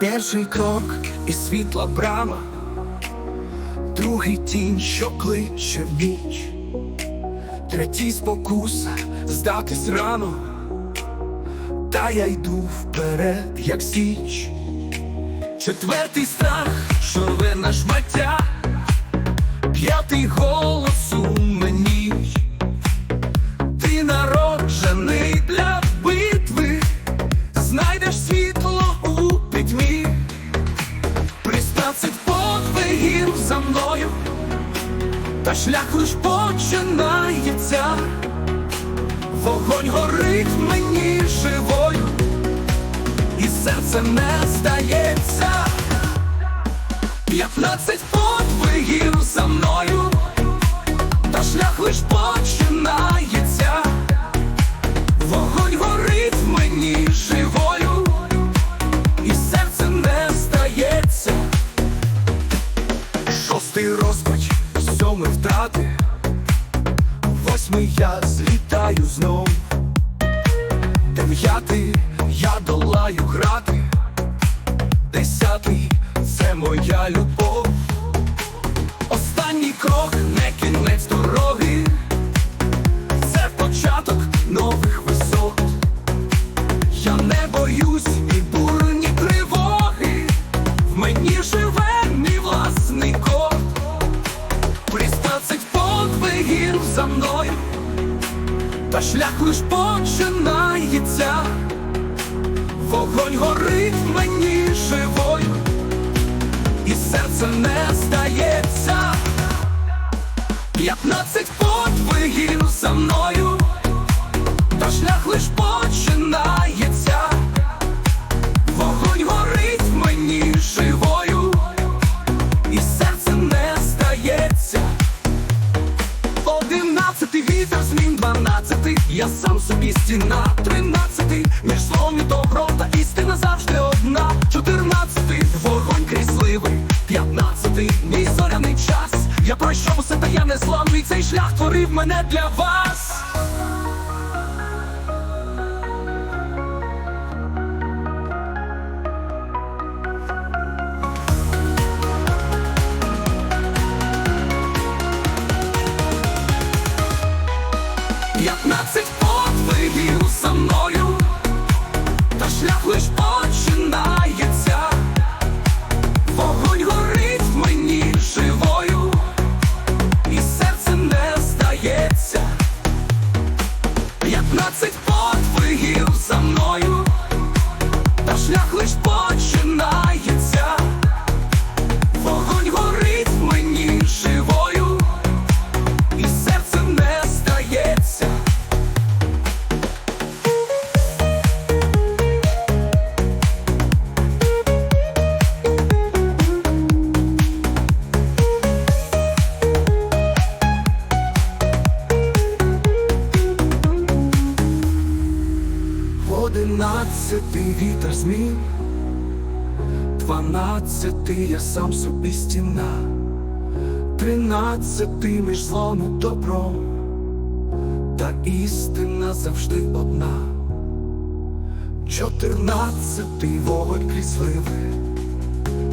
Перший крок і світла брама, другий тінь, що кличе в ніч, третій спокуса здатись рано, та я йду вперед, як січ. Четвертий страх, що рве на шмаття, п'ятий голос та шлях лиш починається, вогонь горить мені живою, і серце не здається. П'ятнадцять подвигів за мною, та шлях лиш починається, восьмий я злітаю знов, дев'ятий я долаю грати, десятий це моя любов. Останній крок та шлях лиш починається, вогонь горить мені живою і серце не здається. П'ятнадцять подвигів за мною, я сам собі стіна, тринадцятий, між злом і добром та істина завжди одна. Чотирнадцятий вогонь крізливий, п'ятнадцятий мій зоряний час. Я пройшов усе та я не славний, цей шлях творив мене для вас. П'ятнадцять подвигів со мною, Одинадцятий вітер змін, дванадцятий я сам собі стіна, тринадцятий між злом і добром, та істина завжди одна, чотирнадцятий вогонь крізь крізливий,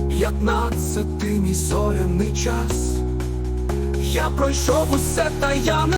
п'ятнадцятий мій зоряний час. Я пройшов усе, та я не